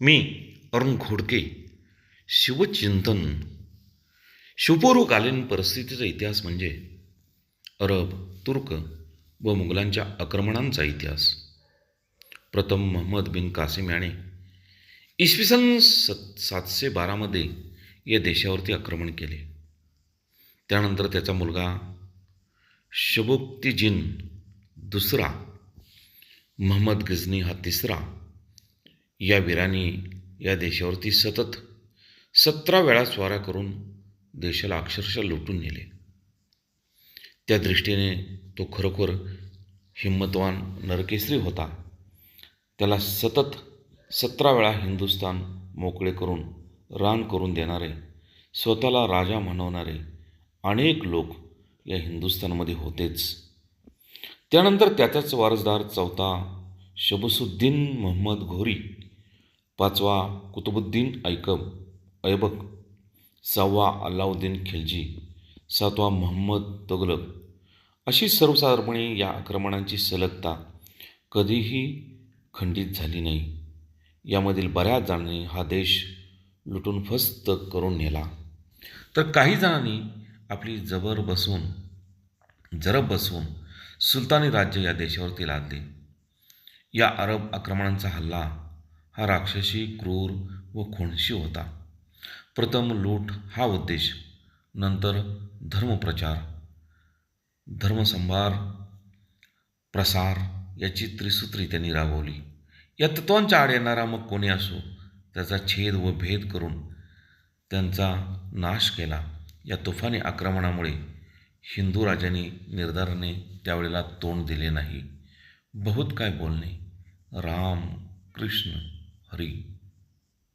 मी अरुण घोडके शिवचिंतन. शिवपूर्वकालीन परिस्थितीचा इतिहास म्हणजे अरब तुर्क व मुघलांच्या आक्रमणांचा इतिहास. प्रथम महम्मद बिन कासिम याने इसवी सन सत सातशे बारामध्ये या देशावरती आक्रमण केले. त्यानंतर त्याचा मुलगा शबुक्तीजिन दुसरा महम्मद गझनी हा तिसरा या वीरांनी या देशावरती सतत सतरा वेळा स्वाऱ्या करून देशाला अक्षरशः लुटून नेले. त्या दृष्टीने तो खरोखर हिंमतवान नरकेसरी होता. त्याला सतत सतरा वेळा हिंदुस्तान मोकळे करून रान करून देणारे स्वतःला राजा म्हणवणारे अनेक लोक या हिंदुस्थानमध्ये होतेच. त्यानंतर त्याचाच वारसदार चौथा शबसुद्दीन मोहम्मद घोरी पाचवा कुतुबुद्दीन ऐकब ऐबक. सहावा अल्लाउद्दीन खिलजी. सातवा मोहम्मद तगलक अशी सर्वसाधारणपणे या आक्रमणांची सलगता कधीही खंडित झाली नाही. यामधील बऱ्याच जणांनी हा देश लुटून फस्त करून नेला. तर काही जणांनी आपली जबर बसवून जरब बसवून सुलतानी राज्य या देशावरती लादले. या अरब आक्रमणांचा हल्ला हा राक्षसी क्रूर व खुणशी होता. प्रथम लूट हा उद्देश नंतर धर्मप्रचार धर्मसंभार प्रसार याची त्रिसूत्री त्यांनी राबवली. या तत्वांच्या आड येणारा मग कोणी असो त्याचा छेद व भेद करून त्यांचा नाश केला. या तुफानी आक्रमणामुळे हिंदू राजांनी निर्धाराने त्यावेळेला तोंड दिले नाही. बहुत काय बोलणे. राम कृष्ण three.